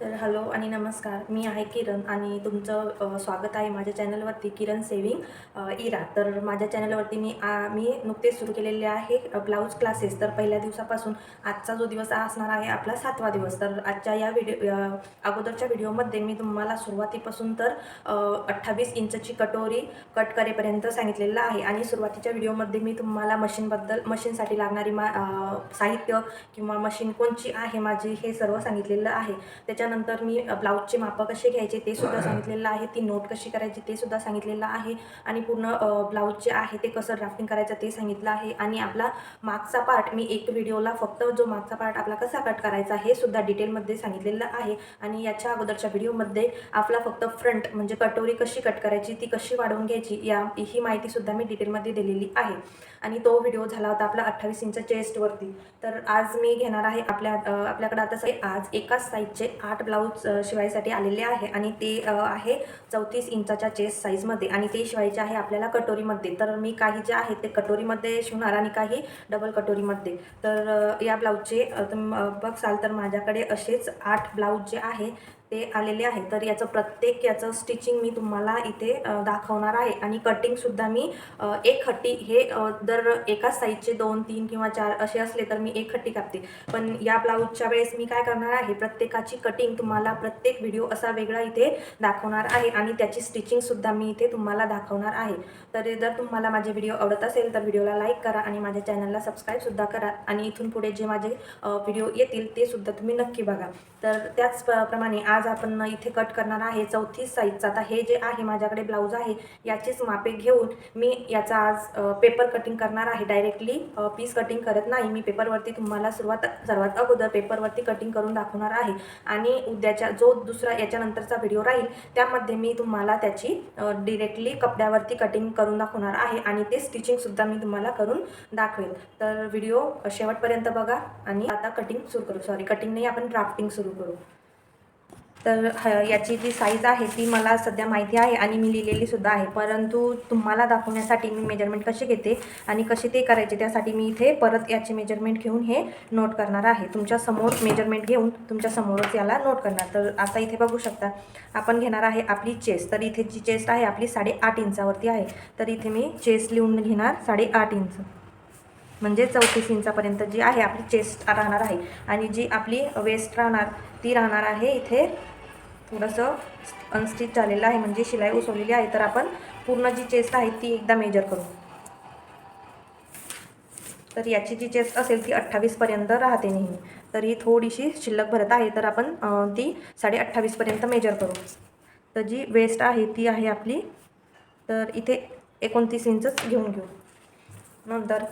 तर हॅलो आणि नमस्कार मी आहे किरण आणि तुमचं स्वागत आहे माझ्या चॅनलवरती किरण सेविंग इरा. तर माझ्या चॅनलवरती मी आ मी नुकतेच सुरू केलेले आहे ब्लाऊज क्लासेस. तर पहिल्या दिवसापासून आजचा जो दिवस असणार आहे आपला सातवा दिवस. तर आजच्या या व्हिडिओ अगोदरच्या व्हिडिओमध्ये मी तुम्हाला सुरुवातीपासून तर अठ्ठावीस इंचची कटोरी कट करेपर्यंत सांगितलेलं आहे. आणि सुरुवातीच्या व्हिडिओमध्ये मी तुम्हाला मशीनबद्दल मशीनसाठी लागणारी मा साहित्य किंवा मशीन कोणची आहे माझी हे सर्व सांगितलेलं आहे. त्याच्यानंतर मी ब्लाऊजचे मापं कसे घ्यायचे ते सुद्धा सांगितलेलं आहे. ती नोट कशी करायची ते सुद्धा सांगितलेलं आहे. आणि पूर्ण ब्लाऊज जे आहे ते कसं ड्राफ्टिंग करायचं ते सांगितलं आहे. आणि आपला मागचा पार्ट मी एक व्हिडिओला फक्त जो मागचा पार्ट आपला कसा कट करायचा हे सुद्धा डिटेलमध्ये सांगितलेलं आहे. आणि याच्या अगोदरच्या व्हिडिओमध्ये आपला फक्त फ्रंट म्हणजे कटोरी कशी कट करायची ती कशी वाढवून घ्यायची या ही माहितीसुद्धा मी डिटेलमध्ये दिलेली आहे. आणि तो व्हिडिओ झाला होता आपला अठ्ठावीस इंच चेस्टवरती तर आज मी घेणार आहे आपल्या आपल्याकडे आता सगळे आज एकाच साईजचे आठ ब्लाऊज शिवायसाठी आलेले आहे. आणि ते आहे चौतीस इंचाच्या चेस्ट साईजमध्ये आणि ते शिवायचे आहे आपल्याला कटोरीमध्ये. तर मी काही जे आहे ते कटोरीमध्ये शिवणार आणि काही डबल कटोरीमध्ये. तर या ब्लाऊजचे तुम्ही तुम बघसाल तर माझ्याकडे असेच आठ ब्लाऊज जे आहे ते आलेले आहे तर याचं प्रत्येक याचं स्टिचिंग मी तुम्हाला इथे दाखवणार आहे. आणि कटिंगसुद्धा मी एक खट्टी हे जर एकाच साईजचे दोन तीन किंवा चार असे असले तर मी एक खट्टी कापते. पण या ब्लाऊजच्या वेळेस मी काय करणार आहे प्रत्येकाची कटिंग तुम्हाला प्रत्येक व्हिडिओ असा वेगळा इथे दाखवणार आहे. आणि त्याची स्टिचिंगसुद्धा मी इथे तुम्हाला दाखवणार आहे. तर जर तुम्हाला माझे व्हिडिओ आवडत असेल तर व्हिडिओला लाईक करा आणि माझ्या चॅनलला सबस्क्राईबसुद्धा करा. आणि इथून पुढे जे माझे व्हिडिओ येतील ते सुद्धा तुम्ही नक्की बघा. तर त्याच आज आज आपण इथे कट करणार आहे. चौतीस साईजचा आता हे जे आहे माझ्याकडे ब्लाऊज आहे याचीच मापे घेऊन मी याचा आज पेपर कटिंग करणार आहे. डायरेक्टली पीस कटिंग करत नाही. मी पेपरवरती तुम्हाला सुरुवात सर्वात अगोदर पेपरवरती कटिंग करून दाखवणार आहे. आणि उद्याच्या जो दुसरा याच्यानंतरचा व्हिडिओ राहील त्यामध्ये मी तुम्हाला त्याची डिरेक्टली कपड्यावरती कटिंग करून दाखवणार आहे. आणि ते स्टिचिंगसुद्धा मी तुम्हाला करून दाखवेल. तर व्हिडिओ शेवटपर्यंत बघा. आणि आता कटिंग सुरू करू. सॉरी कटिंग नाही आपण ड्राफ्टिंग सुरू करू. तर ह याची जी साईज आहे ती मला सध्या माहिती आहे आणि मी लिहिलेलीसुद्धा आहे. परंतु तुम्हाला दाखवण्यासाठी मी मेजरमेंट कसे घेते आणि कसे ते करायचे त्यासाठी मी इथे परत याचे मेजरमेंट घेऊन हे नोट करणार आहे. तुमच्यासमोर मेजरमेंट घेऊन तुमच्यासमोरच याला नोट करणार. तर आता इथे बघू शकता आपण घेणार आहे आपली चेस्ट तर इथे जी चेस्ट आहे आपली साडेआठ इंचावरती आहे. तर इथे मी चेस्ट लिहून घेणार साडेआठ इंच. म्हणजे चौतीस इंचापर्यंत जी आहे आपली चेस्ट राहणार आहे. आणि जी आपली वेस्ट राहणार ती राहणार आहे इथे थोडंसं अनस्टिच झालेलं आहे म्हणजे शिलाई उसवलेली आहे. तर आपण पूर्ण जी चेस्ट आहे ती एकदा मेजर करू. तर याची जी चेस्ट असेल ती अठ्ठावीसपर्यंत राहते नेहमी. तर ही थोडीशी शिल्लक भरत आहे तर आपण ती साडे अठ्ठावीसपर्यंत मेजर करू. तर जी वेस्ट आहे ती आहे आपली. तर इथे एकोणतीस इंचच घेऊन घेऊ. नंतर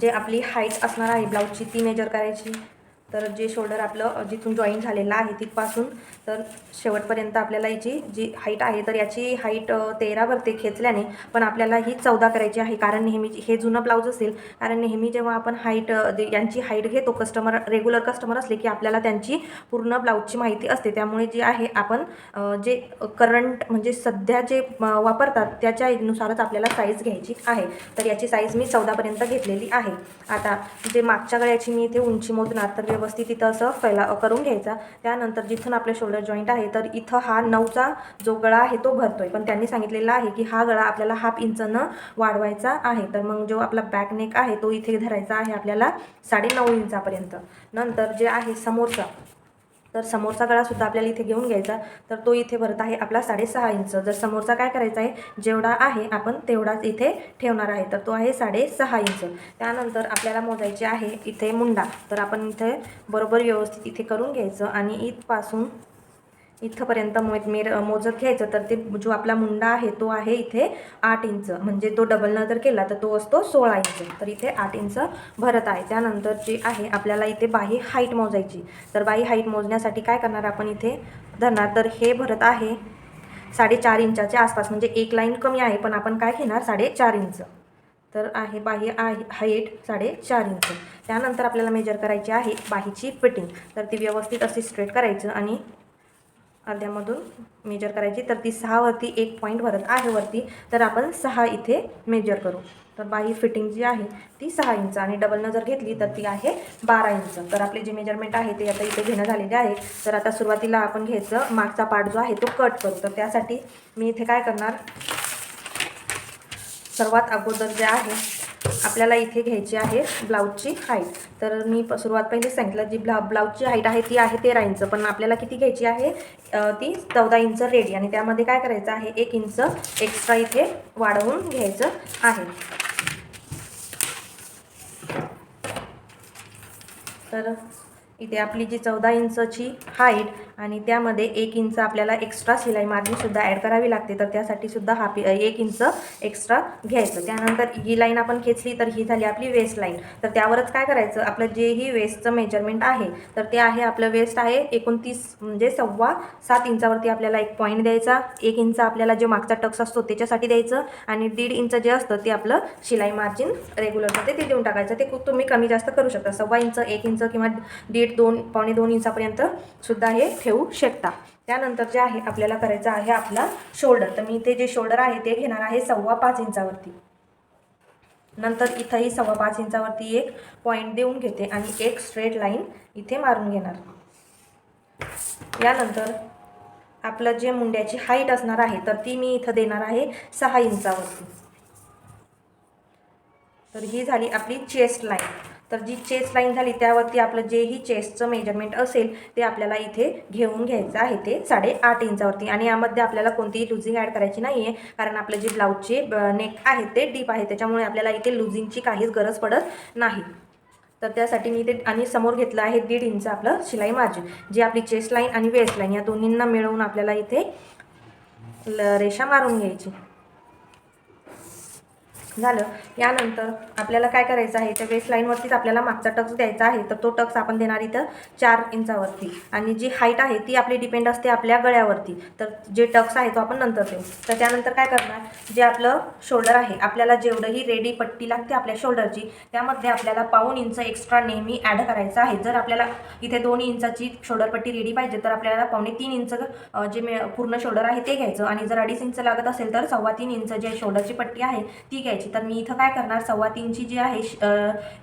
जे आपली हाईट असणार आहे ब्लाऊजची ती मेजर करायची. तर जे शोल्डर आपलं जिथून जॉईन झालेलं आहे तिथपासून तर शेवटपर्यंत आपल्याला याची जी हाईट आहे तर याची हाईट तेरा भरते खेचल्याने पण आपल्याला ही चौदा करायची आहे. कारण नेहमी हे जुनं ब्लाऊज असेल कारण नेहमी जेव्हा आपण हाईट यांची हाईट घेतो कस्टमर रेग्युलर कस्टमर असले की आपल्याला त्यांची पूर्ण ब्लाऊजची माहिती असते. त्यामुळे जे आहे आपण जे करंट म्हणजे सध्या जे वापरतात त्याच्यानुसारच आपल्याला साईज घ्यायची आहे. तर याची साईज मी चौदापर्यंत घेतलेली आहे. आता जे मागच्या गळ्याची मी इथे उंची मोजणार तर व्यवस्थित इथं असं फैला करून घ्यायचा. त्यानंतर जिथून आपले शोल्डर जॉईंट आहे तर इथं हा नऊचा जो गळा आहे तो भरतोय. पण त्यांनी सांगितलेलं आहे की हा गळा आपल्याला हाफ इंचनं वाढवायचा आहे. तर मग जो आपला बॅक नेक आहे तो इथे धरायचा आहे आपल्याला साडेनऊ इंचापर्यंत. नंतर जे आहे समोरचा तर समोरचा गळासुद्धा आपल्याला इथे घेऊन घ्यायचा. तर तो इथे भरत आहे आपला साडेसहा इंच. जर समोरचा काय करायचा आहे जेवढा आहे आपण तेवढाच इथे ठेवणार आहे. तर तो आहे साडेसहा इंच. त्यानंतर आपल्याला मोजायचे आहे इथे मुंडा. तर आपण इथे बरोबर व्यवस्थित इथे करून घ्यायचं आणि इथपासून इथंपर्यंत मो मेर मोजत घ्यायचं. तर ते जो आपला मुंडा आहे तो आहे इथे आठ इंच. म्हणजे तो डबल न जर केला तर तो असतो सोळा इंच. तर इथे आठ इंच भरत आहे. त्यानंतर जे आहे आपल्याला इथे बाही हाईट मोजायची. तर बाही हाईट मोजण्यासाठी काय करणार आपण इथे? धरणार. तर हे भरत आहे साडेचार इंचाच्या आसपास. म्हणजे एक लाईन कमी आहे पण आपण काय घेणार? साडेचार इंच. तर आहे बाही आहे हाईट साडेचार इंच. त्यानंतर आपल्याला मेजर करायची आहे बाहीची फिटिंग तर ती व्यवस्थित अशी स्ट्रेट करायचं आणि अर्ध्यामधून मेजर करायची. तर ती सहावरती एक पॉईंट भरत आहे वरती. तर आपण सहा इथे मेजर करू. तर बाही फिटिंग जी आहे ती सहा इंच. आणि डबलनं जर घेतली तर ती आहे बारा इंच. तर आपले जे मेजरमेंट आहे ते आता इथे घेणं झालेले आहे. तर आता सुरुवातीला आपण घ्यायचं. मागचा पार्ट जो आहे तो कट करू. तर त्यासाठी मी इथे काय करणार? सर्वात अगोदर जे आहे आपल्याला इथे घ्यायची आहे ब्लाऊजची हाईट तर मी सुरुवात पहिले सांगितलं जी ब्ला ब्लाऊजची हाईट आहे ती आहे तेरा इंच. पण आपल्याला किती घ्यायची आहे? ती चौदा इंच रेडी आणि त्यामध्ये काय करायचं आहे? एक इंच एक्स्ट्रा इथे वाढवून घ्यायचं आहे. तर इथे आपली जी चौदा इंचची हाईट आणि त्यामध्ये एक इंच आपल्याला एक्स्ट्रा शिलाई मार्जिनसुद्धा ॲड करावी लागते. तर त्यासाठी सुद्धा हा पी एक इंच एक्स्ट्रा घ्यायचं. त्यानंतर ही लाईन आपण खेचली तर ही झाली आपली वेस्ट लाईन तर त्यावरच काय करायचं? आपलं जेही वेस्टचं मेजरमेंट आहे तर ते आहे आपलं वेस्ट आहे एकोणतीस म्हणजे सव्वा सात इंचावरती आपल्याला एक पॉईंट द्यायचा. एक इंच आपल्याला जे मागचा टक्स असतो त्याच्यासाठी द्यायचं आणि दीड इंच जे असतं ते आपलं शिलाई मार्जिन रेग्युलर ते देऊन टाकायचं. ते खूप तुम्ही कमी जास्त करू शकता. सव्वा इंच एक इंच किंवा दीड दोन पावणे दोन इंचापर्यंत सुद्धा हे ठेवू शकता. त्यानंतर जे आहे आपल्याला करायचं आहे आपला शोल्डर तर मी इथे जे शोल्डर आहे ते घेणार आहे सव्वा पाच इंचावरती. नंतर इथंही सव्वा पाच इंचावरती एक पॉईंट देऊन घेते आणि एक स्ट्रेट लाईन इथे मारून घेणार. यानंतर आपलं जे मुंड्याची हाईट असणार आहे तर ती मी इथं देणार आहे सहा इंचावरती. तर ही झाली आपली चेस्ट लाईन तर जी चेस्ट लाईन झाली त्यावरती आपलं जेही चेस्टचं मेजरमेंट असेल ते आपल्याला इथे घेऊन घ्यायचं आहे. ते साडेआठ इंचावरती. आणि यामध्ये आपल्याला कोणतीही लुझिंग ॲड करायची नाही आहे कारण आपलं जे ब्लाऊजचे नेक आहे ते डीप आहे. त्याच्यामुळे आपल्याला इथे लुझिंगची काहीच गरज पडत नाही. तर त्यासाठी मी ते आणि समोर घेतलं आहे दीड इंच आपलं शिलाई मार्जिन जे आपली चेस्ट लाईन आणि वेस्ट लाईन या दोन्हींना मिळवून आपल्याला इथे ल रेषा मारून घ्यायची. झालं. यानंतर आपल्याला काय करायचं आहे? त्या वेस्ट लाईनवरतीच आपल्याला मागचा टक्स द्यायचा आहे. तर तो टक्स आपण देणार इथं चार इंचावरती. आणि जी हाईट आहे ती आपली डिपेंड असते आपल्या गळ्यावरती. तर जे टक्स आहे तो आपण नंतर देऊ. तर त्यानंतर काय करणार? जे आपलं शोल्डर आहे आपल्याला जेवढंही रेडी पट्टी लागते आपल्या शोल्डरची त्यामध्ये आपल्याला पाऊन इंच एक्स्ट्रा नेहमी ॲड करायचं आहे. जर आपल्याला इथे दोन इंचाची शोल्डर पट्टी रेडी पाहिजे तर आपल्याला पावणे तीन इंच जे मे पूर्ण शोल्डर आहे ते घ्यायचं. आणि जर अडीच इंच लागत असेल तर सव्वा तीन इंच जे शोल्डरची पट्टी आहे ती घ्यायची. तर मी इथं काय करणार? सव्वा तीनची जी आहे श-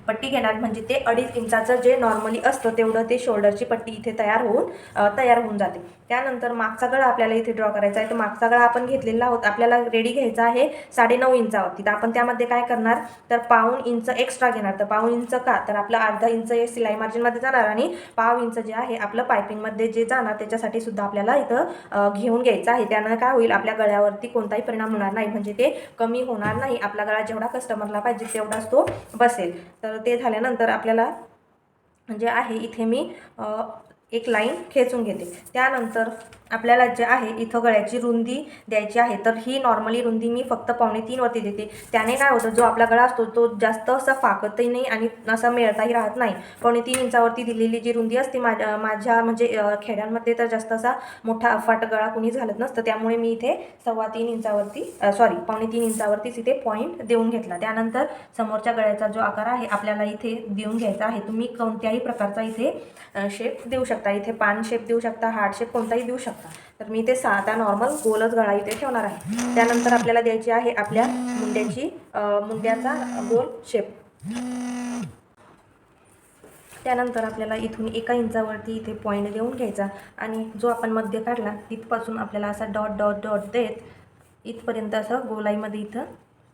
पट्टी घेणार. म्हणजे ते अडीच इंचाचं जे नॉर्मली असतं तेवढं ते शोल्डरची पट्टी इथे तयार होऊन तयार होऊन जाते. त्यानंतर मागचा गळा आपल्याला इथे ड्रॉ करायचा आहे. तर मागचा गळा आपण घेतलेला आहोत. आपल्याला रेडी घ्यायचा आहे साडेनऊ इंचावरती. तर आपण त्यामध्ये काय करणार? तर पाऊण इंच एक्स्ट्रा घेणार. तर पाऊण इंच का? तर आपलं अर्धा इंच हे सिलाई मार्जिनमध्ये जाणार आणि पाव इंच जे आहे आपलं पायपिंगमध्ये जे जाणार त्याच्यासाठी सुद्धा आपल्याला इथं घेऊन घ्यायचं आहे. त्यानं काय होईल? आपल्या गळ्यावरती कोणताही परिणाम होणार नाही. म्हणजे ते कमी होणार नाही. आपला गळा जेवढा कस्टमरला पाहिजे तेवढाच तो बसेल. तर ते झाल्यानंतर आपल्याला जे आहे इथे मी एक लाईन खेचून घेते. त्यानंतर आपल्याला जे आहे इथं गळ्याची रुंदी द्यायची आहे तर ही नॉर्मली रुंदी मी फक्त पावणे तीनवरती देते. त्याने काय होतं जो आपला गळा असतो तो जास्त असा फाकतही नाही आणि असा मिळताही राहत नाही. पावणे तीन इंचावरती दिलेली जी रुंदी असते माझ्या माझ्या म्हणजे खेड्यांमध्ये तर जास्त असा मोठा अफाट गळा कुणी घालत नसतं. त्यामुळे मी इथे सव्वा तीन इंचावरती सॉरी पावणे तीन इंचावरतीच इथे पॉईंट देऊन घेतला. त्यानंतर समोरच्या गळ्याचा जो आकार आहे आपल्याला इथे देऊन घ्यायचा आहे. तुम्ही कोणत्याही प्रकारचा इथे शेप देऊ शकता. इथे पान शेप देऊ शकता हार्ट शेप कोणताही देऊ शकता. तर मी ते साधा नॉर्मल गोलच गळा इथे ठेवणार आहे. त्यानंतर आपल्याला द्यायची आहे आपल्या मुंड्याची मुंड्याचा गोल शेप त्यानंतर आपल्याला इथून एका इंचावरती इथे पॉईंट देऊन घ्यायचा आणि जो आपण मध्य काढला तिथपासून आपल्याला असा डॉट डॉट डॉट देत इथपर्यंत असं गोलाईमध्ये इथं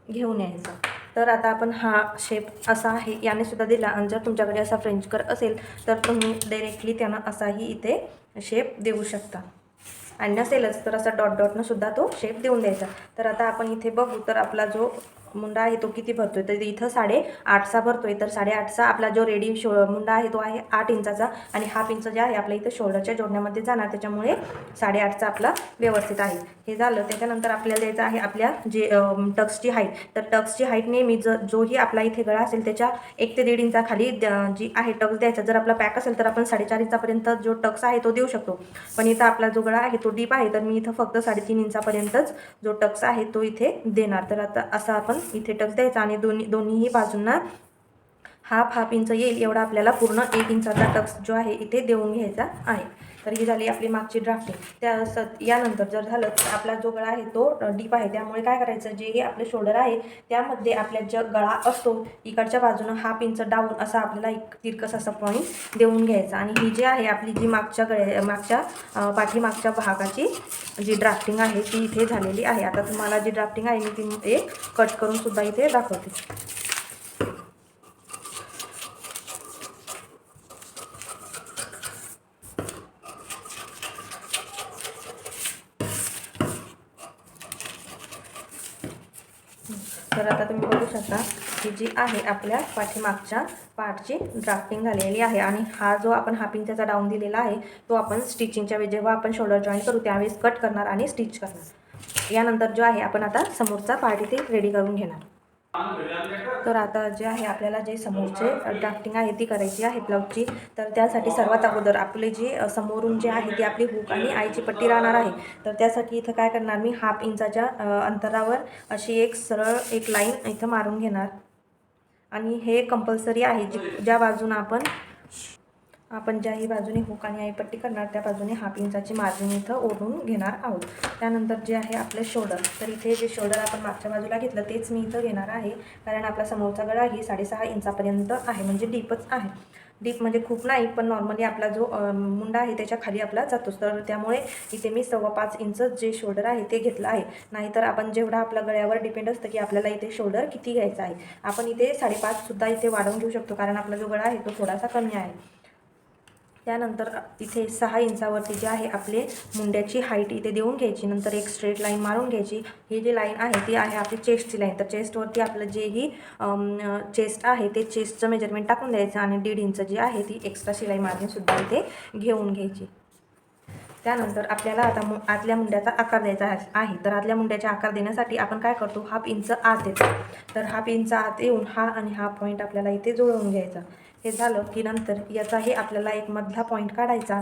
घेऊन यायचं. तर आता आपण हा शेप असा आहे याने सुद्धा दिला. आणि जर तुमच्याकडे असा फ्रेंच कर असेल तर तुम्ही डायरेक्टली त्यांना असाही इथे शेप देऊ शकता. आणि नसेलच तर असा डॉट डॉटनं सुद्धा तो शेप देऊन द्यायचा. तर आता आपण इथे बघू तर आपला जो मुंडा आहे तो किती भरतोय? तर इथं साडे आठचा भरतोय. तर साडेआठचा आपला जो रेडी शो मुंडा आहे तो आहे आठ इंचाचा आणि हाफ इंच जे आहे आपल्या इथं शोल्डरच्या जोडण्यामध्ये जाणार. त्याच्यामुळे साडेआठचा आपला व्यवस्थित आहे. हे झालं. त्याच्यानंतर आपल्याला द्यायचं आहे आपल्या जे टक्सची हाईट तर टक्सची हाईट नेहमी ज जोही आपला इथे गळा असेल त्याच्या एक ते दीड इंचाखाली द- जी आहे टक्स द्यायचा. जर आपला पॅक असेल तर आपण साडेचार इंचापर्यंत जो टक्स आहे तो देऊ शकतो. पण इथं आपला जो गळा आहे तो डीप आहे. तर मी इथं फक्त साडेतीन इंचापर्यंतच जो टक्स आहे तो इथे देणार. तर आता असं आपण इथे टक्स द्यायचा आणि दोन्ही दोन्हीही बाजूंना हाफ हाफ इंच येईल एवढा आपल्याला पूर्ण एक इंचाचा टक्स जो आहे इथे देऊन घ्यायचा आहे. तर ही झाली आपली मागची ड्राफ्टिंग त्या स यानंतर जर झालं तर आपला जो गळा आहे तो डीप आहे. त्यामुळे काय करायचं? जे हे आपलं शोल्डर आहे त्यामध्ये आपल्या ज्या गळा असतो इकडच्या बाजूनं हाफ इंच डाऊन असा आपल्याला एक तिरकस असा पॉईंट देऊन घ्यायचा. आणि ही जी आहे आपली जी मागच्या गळ्या मागच्या पाठीमागच्या भागाची जी ड्राफ्टिंग आहे ती इथे झालेली आहे. आता तुम्हाला जी ड्राफ्टिंग आहे मी ती एक कट करून सुद्धा इथे दाखवते तर आता तुम्ही बघू शकता ही जी आहे आपल्या पाठीमागच्या पार्टची ड्राफ्टिंग झालेली आहे. आणि हा जो आपण हाफ त्याचा डाऊन दिलेला आहे तो आपण स्टिचिंगच्या वेळी जेव्हा आपण शोल्डर जॉईन करू त्यावेळेस कट करणार आणि स्टिच करणार. यानंतर जो आहे आपण आता समोरचा पार्ट इथे रेडी करून घेणार. तर आता जे आहे आपल्याला जे समोरचे ड्राफ्टिंग आहे ती करायची आहे ब्लाऊजची तर त्यासाठी सर्वात अगोदर आपले जे समोरून जे आहे ती आपली हुक आणि आईची पट्टी राहणार आहे. तर त्यासाठी इथं काय करणार मी हाफ इंचाच्या अंतरावर अशी एक सरळ एक लाईन इथं मारून घेणार. आणि हे कंपल्सरी आहे जी ज्या बाजून आपण आपण ज्याही बाजूने हुक आणि आईपट्टी करणार त्या बाजूने हाफ इंचाची मार्जिन इथं ओढून घेणार आहोत. त्यानंतर जे आहे आपलं शोल्डर. तर इथे जे शोल्डर आपण मागच्या बाजूला घेतलं तेच मी इथं घेणार आहे. कारण आपला समोरचा गळा ही साडेसहा इंचापर्यंत आहे म्हणजे डीपच आहे. डीप म्हणजे खूप नाही पण नॉर्मली आपला जो मुंडा आहे त्याच्याखाली आपला जातोच. तर त्यामुळे इथे मी सव्वा पाच इंच जे शोल्डर आहे ते घेतलं आहे. नाहीतर आपण जेवढा आपल्या गळ्यावर डिपेंड असतं की आपल्याला इथे शोल्डर किती घ्यायचा आहे. आपण इथे साडेपाचसुद्धा इथे वाढवून घेऊ शकतो कारण आपला जो गळा आहे तो थोडासा कमी आहे. त्यानंतर इथे सहा इंचावरती जे आहे आपले मुंड्याची हाईट इथे देऊन घ्यायची. नंतर एक स्ट्रेट लाईन मारून घ्यायची. ही जी लाईन आहे ती आहे आपली चेस्टची लाईन तर चेस्टवरती आपलं जेही चेस्ट आहे ते चेस्टचं मेजरमेंट टाकून द्यायचं आणि दीड इंच जी आहे ती एक्स्ट्रा शिलाई मार्जिनसुद्धा इथे घेऊन घ्यायची. त्यानंतर आपल्याला आता मु आतल्या मुंड्याचा आकार द्यायचा आहे- आहे. तर आतल्या मुंड्याचा आकार देण्यासाठी आपण काय करतो? हाफ इंच आत येतो तर हाफ इंच आत येऊन हा आणि हा पॉईंट आपल्याला इथे जुळवून घ्यायचा. हे झालं की नंतर याचाही आपल्याला एक मधला पॉईंट काढायचा.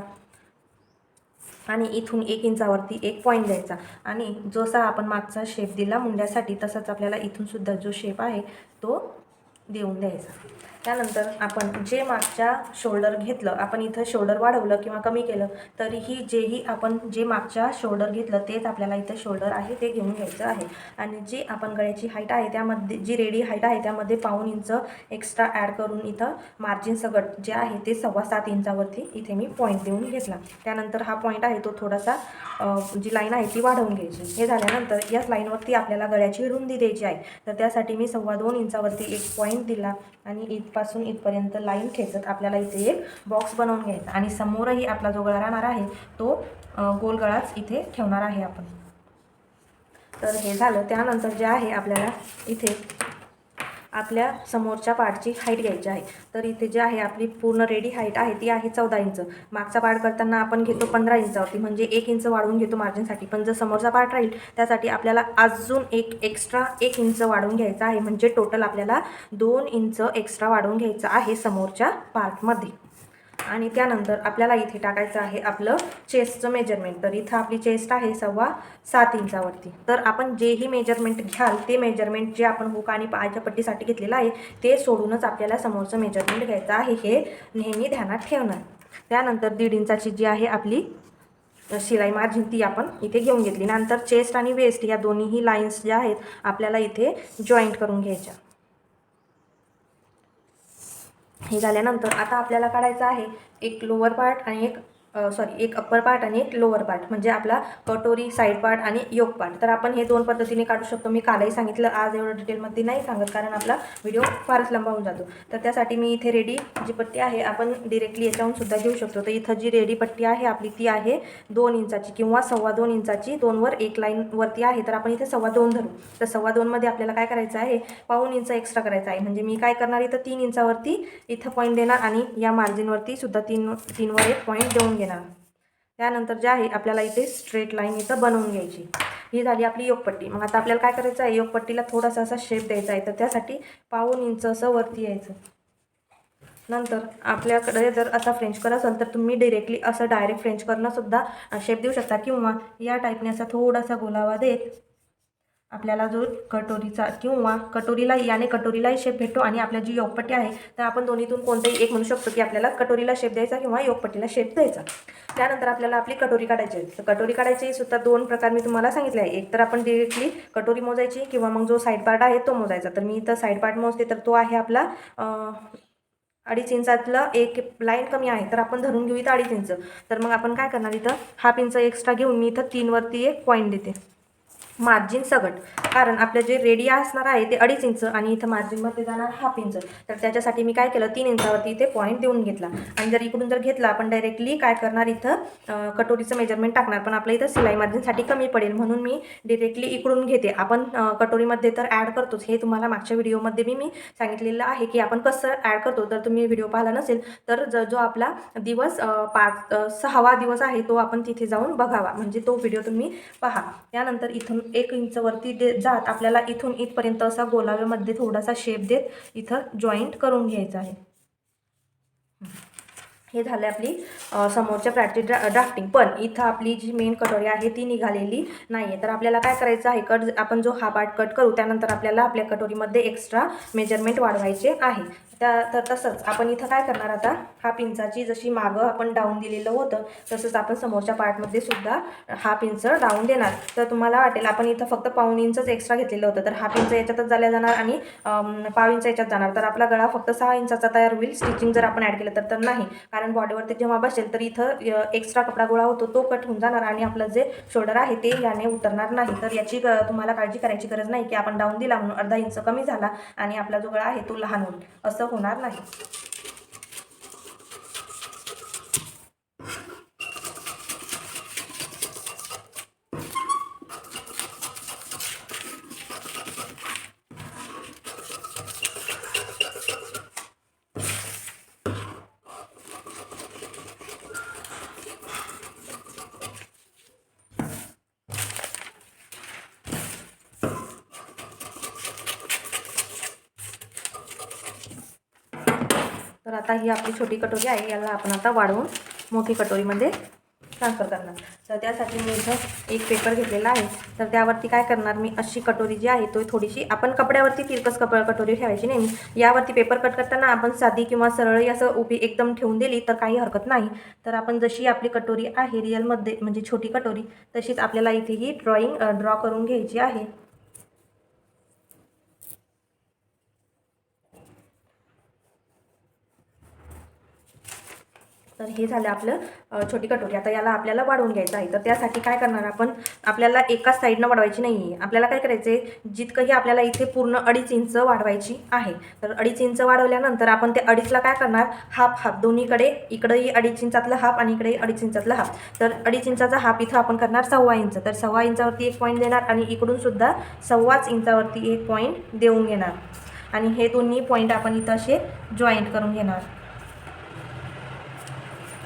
आणि इथून एक इंचावरती एक पॉईंट द्यायचा. आणि जसा आपण मागचा शेप दिला मुंड्यासाठी तसाच आपल्याला इथूनसुद्धा जो शेप आहे तो देऊन द्यायचा. त्यानंतर आपण जे मागच्या शोल्डर घेतलं आपण इथं शोल्डर वाढवलं किंवा कमी केलं तरीही जेही आपण जे मागच्या शोल्डर घेतलं तेच आपल्याला इथं शोल्डर आहे ते घेऊन घ्यायचं आहे. आणि जी आपण गळ्याची हाईट आहे त्यामध्ये जी रेडी हाईट आहे त्यामध्ये पाऊन इंच एक्स्ट्रा ॲड करून इथं मार्जिन सगट जे आहे ते सव्वा सात इंचावरती इथे मी पॉईंट देऊन घेतला. त्यानंतर हा पॉईंट आहे तो थोडासा जी लाईन आहे ती वाढवून घ्यायची. हे झाल्यानंतर याच लाईनवरती आपल्याला गळ्याची रुंदी द्यायची आहे. तर त्यासाठी मी सव्वा दोन इंचावरती एक पॉईंट दिला आणि इथपासून इथपर्यंत लाईन खेचत आपल्याला इथे एक बॉक्स बनवून घ्यायचा. आणि समोरही आपला जो गळा राहणार आहे तो गोलगळाच इथे ठेवणार आहे आपण. तर हे झालं. त्यानंतर जे आहे आपल्याला इथे आपल्या समोरच्या पार्टची हाईट घ्यायची आहे. तर इथे जे आहे आपली पूर्ण रेडी हाईट आहे ती आहे चौदा इंच. मागचा पार्ट करताना आपण घेतो पंधरा इंचावरती म्हणजे एक इंच वाढवून घेतो मार्जिनसाठी पण जर समोरचा पार्ट राहील त्यासाठी आपल्याला अजून एक एक्स्ट्रा एक इंच वाढवून घ्यायचा आहे. म्हणजे टोटल आपल्याला दोन इंच एक्स्ट्रा वाढवून घ्यायचं आहे समोरच्या पार्टमध्ये आणि त्यानंतर आपल्याला इथे टाकायचं आहे आपलं चेस्टचं मेजरमेंट तर इथं आपली चेस्ट आहे सव्वा सात इंचावरती. तर आपण जेही मेजरमेंट घ्याल ते मेजरमेंट जे आपण हुक आणि पायाच्या पट्टीसाठी घेतलेलं आहे ते सोडूनच आपल्याला समोरचं मेजरमेंट घ्यायचं आहे हे नेहमी ध्यानात ठेवणार. त्यानंतर दीड इंचाची जी आहे आपली शिलाई मार्जिन ती आपण इथे घेऊन घेतली. नंतर चेस्ट आणि वेस्ट या दोन्हीही लाईन्स ज्या आहेत आपल्याला इथे जॉईंट करून घ्यायच्या. हे झाल्यानंतर आता आपल्याला काढायचं आहे एक लोअर पार्ट आणि एक सॉरी एक अप्पर पार्ट आणि एक लोअर पार्ट म्हणजे आपला कटोरी साईड पार्ट आणि योग पार्ट तर आपण हे दोन पद्धतीने काढू शकतो. मी कालही सांगितलं आज एवढं डिटेलमध्ये नाही सांगत कारण आपला व्हिडिओ फारच लंबा होऊन जातो. तर त्यासाठी मी इथे रेडी जी पट्टी आहे आपण डिरेक्टली याच्याहून सुद्धा घेऊ शकतो. तर इथं जी रेडी पट्टी आहे आपली ती आहे दोन इंचाची किंवा सव्वा दोन इंचाची दोनवर एक लाईन वरती आहे. तर आपण इथे सव्वा दोन धरू. तर सव्वा दोनमध्ये आपल्याला काय करायचं आहे? पाऊन इंच एक्स्ट्रा करायचं आहे. म्हणजे मी काय करणार? इथं तीन इंचावरती इथं पॉईंट देणार आणि या मार्जिनवरती सुद्धा तीन तीनवर एक पॉईंट देऊन घेणार त्यानंतर जे आहे आपल्याला इथे स्ट्रेट लाईन इथं बनवून घ्यायची. ही झाली आपली योगपट्टी. मग आता आपल्याला काय करायचं आहे? योगपट्टीला थोडासा असा शेप द्यायचा आहे. तर त्यासाठी पाऊन इंच असं वरती यायचं. नंतर आपल्याकडे जर असा फ्रेंच कर असेल तर तुम्ही डिरेक्टली असं डायरेक्ट फ्रेंच करणं सुद्धा शेप देऊ शकता. किंवा या टाईपने असा थोडासा गोलावा देत आपल्याला जो कटोरीचा किंवा कटोरीला याने कटोरीलाही शेप भेटतो आणि आपल्या जी योगपट्टी आहे तर आपण दोन्हीतून कोणतंही एक म्हणू शकतो की आपल्याला कटोरीला शेप द्यायचा किंवा योगपट्टीला शेप द्यायचा. त्यानंतर आपल्याला आपली कटोरी काढायची आहे. तर कटोरी काढायची सुद्धा दोन प्रकार मी तुम्हाला सांगितले आहे. एक तर आपण डिरेक्टली कटोरी मोजायची किंवा मग जो साईड पार्ट आहे तो मोजायचा. तर मी इथं साईड पार्ट मोजते तर तो आहे आपला अडीच इंचातलं एक लाईन कमी आहे तर आपण धरून घेऊ इथं अडीच इंच. तर मग आपण काय करणार इथं? हाफ इंच एक्स्ट्रा घेऊन मी इथं तीनवरती एक पॉईंट देते. मार्जिन सगट. कारण आपलं जे रेडी असणार आहे ते अडीच इंच आणि इथं मार्जिनमध्ये जाणार हाफ इंच. तर त्याच्यासाठी मी काय केलं? तीन इंचावरती इथे पॉईंट देऊन घेतला. आणि जर इकडून जर घेतला आपण डायरेक्टली काय करणार इथं? कटोरीचं मेजरमेंट टाकणार. पण आपलं इथं सिलाई मार्जिनसाठी कमी पडेल. म्हणून मी डिरेक्टली इकडून घेते. आपण कटोरीमध्ये तर ॲड करतोच. हे तुम्हाला मागच्या व्हिडिओमध्ये मी मी सांगितलेलं आहे की आपण कसं ॲड करतो. तर तुम्ही व्हिडिओ पाहिला नसेल तर ज जो आपला दिवस पाच सहावा दिवस आहे तो आपण तिथे जाऊन बघावा. म्हणजे तो व्हिडिओ तुम्ही पहा. त्यानंतर इथून एक इंच वरती दे जात. आपल्याला इथून इथपर्यंत असा गोलाव्यामध्ये थोडासा शेप देत इथं जॉईंट करून घ्यायचा आहे. हे झाले आपली समोरच्या प्रॅक्टी ड्रा ड्राफ्टिंग पण इथं आपली जी मेन कटोरी आहे ती निघालेली नाही आहे तर आपल्याला काय करायचं आहे? कट आपण जो हा पार्ट कट करू त्यानंतर आपल्याला आपल्या कटोरीमध्ये एक्स्ट्रा मेजरमेंट वाढवायचे आहे. त्या तर तसंच. आपण इथं काय करणार आता? हा पिंचाची जशी मागं आपण डाऊन दिलेलं होतं तसंच आपण समोरच्या पार्टमध्ये सुद्धा हा पिंच डाऊन देणार. तर तुम्हाला वाटेल आपण इथं फक्त पाऊन इंचच एक्स्ट्रा घेतलेलं होतं. तर हा पिंच याच्यातच झाल्या जाणार आणि पाव इंच याच्यात जाणार. तर आपला गळा फक्त सहा इंचाचा तयार होईल. स्टिचिंग जर आपण ॲड केलं तर तर नाही. कारण बॉडीवरती जेव्हा बसेल तर इथं एक्स्ट्रा कपडा गोळा होतो तो कट होऊन जाणार आणि आपलं जे शोल्डर आहे ते याने उतरणार नाही. तर याची तुम्हाला काळजी करायची गरज नाही की आपण डाऊन दिला म्हणून अर्धा इंच कमी झाला आणि आपला जो गळा आहे तो लहान होईल. असं होणार नाही तर आता ही आपली छोटी कटोरी आहे याला आपण आता वाढवून मोठी कटोरीमध्ये म्हणजे ट्रान्सफर करणार. तर त्यासाठी मी इथं एक पेपर घेतलेला आहे. तर त्यावरती काय करणार मी अशी कटोरी जी आहे तो थोडीशी आपण कपड्यावरती तिरकस कप कटोरी ठेवायची नाही. यावरती पेपर कट करताना आपण साधी किंवा सरळी असं उभी एकदम ठेवून दिली तर काही हरकत नाही. तर आपण जशी आपली कटोरी आहे रिअलमध्ये म्हणजे छोटी कटोरी तशीच आपल्याला इथे ही ड्रॉईंग ड्रॉ करून घ्यायची आहे. तर हे झालं आपलं छोटी कटोरी. आता याला आपल्याला वाढवून घ्यायचं आहे. तर त्यासाठी काय करणार आपण? आपल्याला एकाच साईडनं वाढवायची नाही आहे आपल्याला काय करायचं आहे जितकंही आपल्याला इथे पूर्ण अडीच इंच वाढवायची आहे. तर अडीच इंच वाढवल्यानंतर आपण ते अडीचला काय करणार? Half half. दोन्हीकडे इकडेही अडीच इंचातलं हाफ आणि इकडे अडीच इंचातलं हाफ. तर अडीच इंचाचा हाफ इथं आपण करणार सव्वा इंच. तर सव्वा इंचावरती एक पॉईंट देणार आणि इकडून सुद्धा सव्वाच इंचावरती एक पॉईंट देऊन घेणार. आणि हे दोन्ही पॉईंट आपण इथं असे जॉईंट करून घेणार.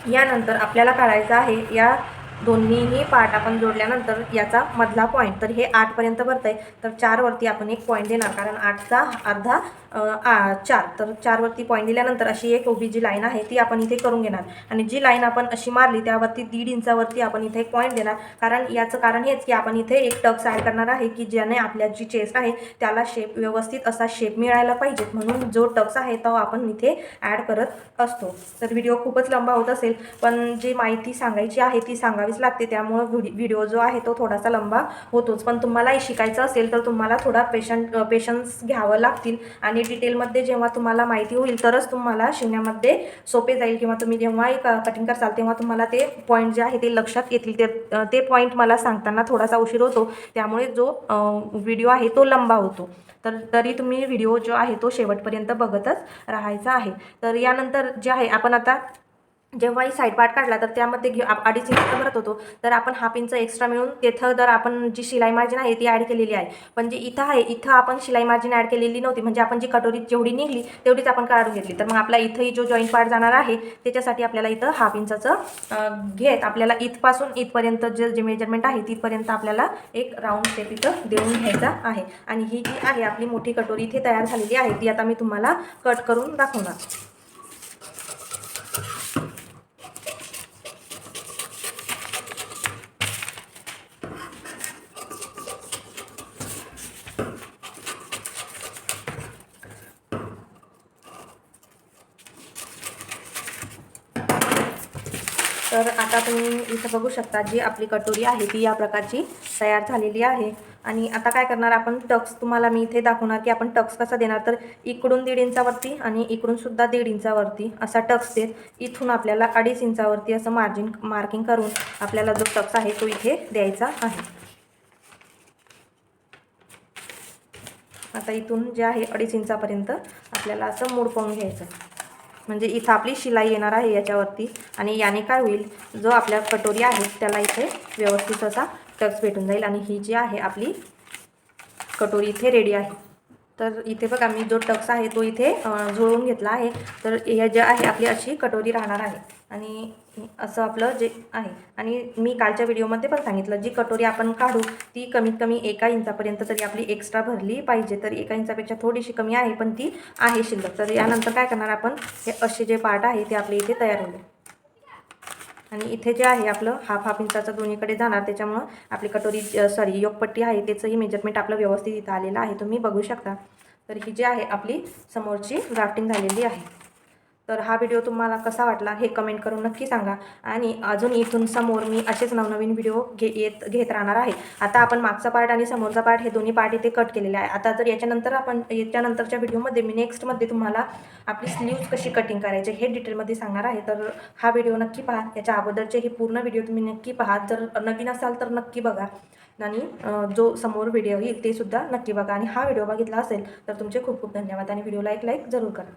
यानंतर आपल्याला काढायचं आहे या दोन्हीही पार्ट आपण जोडल्यानंतर याचा मधला पॉईंट तर हे आठपर्यंत भरत आहे तर चारवरती आपण एक पॉईंट देणार कारण आठचा अर्धा आ, चार. तर चारवरती पॉईंट दिल्यानंतर अशी एक उभी जी लाईन आहे ती आपण इथे करून घेणार. आणि जी लाईन आपण अशी मारली त्यावरती दीड इंचावरती आपण इथे एक पॉईंट देणार. कारण याचं कारण हेच की आपण इथे एक टक्स ॲड करणार आहे की ज्याने आपल्या जी चेस्ट आहे त्याला शेप व्यवस्थित असा शेप मिळायला पाहिजेत म्हणून जो टक्स आहे तो आपण इथे ॲड करत असतो. तर व्हिडिओ खूपच लंबा होत असेल पण जी माहिती सांगायची आहे ती सांगा सांगावीच लागते त्यामुळं व्हिडि व्हिडिओ जो आहे तो थोडासा लंबा होतोच. पण तुम्हालाही शिकायचं असेल तर तुम्हाला थोडा पेशंट पेशन्स घ्यावं लागतील. आणि डिटेलमध्ये जेव्हा तुम्हाला माहिती होईल तरच तुम्हाला शिवण्यामध्ये सोपे जाईल. किंवा तुम्ही जेव्हा एक कटिंग करसाल तेव्हा तुम्हाला ते पॉईंट जे आहे ते लक्षात येतील. ते ते पॉईंट मला सांगताना थोडासा उशीर होतो. त्यामुळे जो व्हिडिओ आहे तो लंबा होतो. तर तरी तुम्ही व्हिडिओ जो आहे तो शेवटपर्यंत बघतच राहायचा आहे. तर यानंतर जे आहे आपण आता जेव्हाही साईड पार्ट काढला तर त्यामध्ये घे आप- अडीच इंच भरत होतो. तर आपण हाफ इंच एक्स्ट्रा मिळून तिथं जर आपण जी शिलाई मार्जिन आहे ती ॲड केलेली आहे. पण जे इथं आहे इथं आपण शिलाई मार्जिन ॲड केलेली नव्हती. म्हणजे आपण जी कटोरी जेवढी निघली तेवढीच आपण काढून घेतली. तर मग आपला इथंही जो जॉईंट पार्ट जाणार आहे त्याच्यासाठी आपल्याला इथं हाफ इंचाचं घेत आपल्याला इथपासून इथपर्यंत जे जे मेजरमेंट आहे तिथपर्यंत आपल्याला एक राऊंड शेप इथं देऊन घ्यायचा आहे. आणि ही जी आहे आपली मोठी कटोरी इथे तयार झालेली आहे ती आता मी तुम्हाला कट करून दाखवणार. तर आता तुम्ही इथं बघू शकता जी आपली कटोरी आहे ती या प्रकारची तयार झालेली आहे. आणि आता काय करणार आपण? टक्स तुम्हाला मी इथे दाखवणार की आपण टक्स कसा देणार? तर इकडून दीड इंचावरती आणि इकडूनसुद्धा दीड इंचावरती असा टक्स देत इथून आपल्याला अडीच इंचावरती असं मार्जिन मार्किंग करून आपल्याला जो टक्स आहे तो इथे द्यायचा आहे. आता इथून जे आहे अडीच इंचापर्यंत आपल्याला असं मोड पाहून घ्यायचं म्हणजे इथं आपली शिलाई येणार आहे याच्यावरती आणि याने काय होईल जो आपल्या कटोरी आहे त्याला इथे व्यवस्थित असा टक्स भेटून जाईल आणि ही जी आहे आपली कटोरी इथे रेडी आहे. तर इथे बघा मी जो टक्स आहे तो इथे जुळवून घेतला आहे. तर हे जे आहे आपली अशी कटोरी राहणार आहे. आणि असं आपलं जे आहे. आणि मी कालच्या व्हिडिओमध्ये पण सांगितलं जी कटोरी आपण काढू ती कमीत कमी एका इंचापर्यंत तरी आपली एक्स्ट्रा भरली पाहिजे तर एका इंचापेक्षा थोडीशी कमी आहे पण ती आहे शिल्लक. तर यानंतर काय करणार आपण हे असे जे पार्ट आहे ते आपले इथे तयार होईल. आणि इथे जे आहे आपलं हाफ हाफ इंचाचं दोन्हीकडे जाणार त्याच्यामुळं आपली कटोरी सॉरी योगपट्टी आहे त्याचंही मेजरमेंट आपलं व्यवस्थित इथं आलेलं आहे तुम्ही बघू शकता. तर ही जी आहे आपली समोरची ग्राफ्टिंग झालेली आहे. तर हा व्हिडिओ तुम्हाला कसा वाटला हे कमेंट करून नक्की सांगा. आणि अजून इथून समोर मी असेच नवनवीन व्हिडिओ घे येत घेत राहणार आहे. आता आपण मागचा पार्ट आणि समोरचा पार्ट हे दोन्ही पार्ट इथे कट केलेले आहे. आता जर याच्यानंतर आपण याच्यानंतरच्या व्हिडिओमध्ये मी नेक्स्टमध्ये तुम्हाला आपली स्लीव्ज कशी कटिंग करायची हे डिटेलमध्ये सांगणार आहे. तर हा व्हिडिओ नक्की पहा. याच्या अगोदरचे हे पूर्ण व्हिडिओ तुम्ही नक्की पहा. जर नवीन असाल तर नक्की बघा. आणि जो समोर व्हिडिओ येईल ते सुद्धा नक्की बघा. आणि हा व्हिडिओ बघितला असेल तर तुमचे खूप खूप धन्यवाद. आणि व्हिडिओला एक लाईक जरूर करा.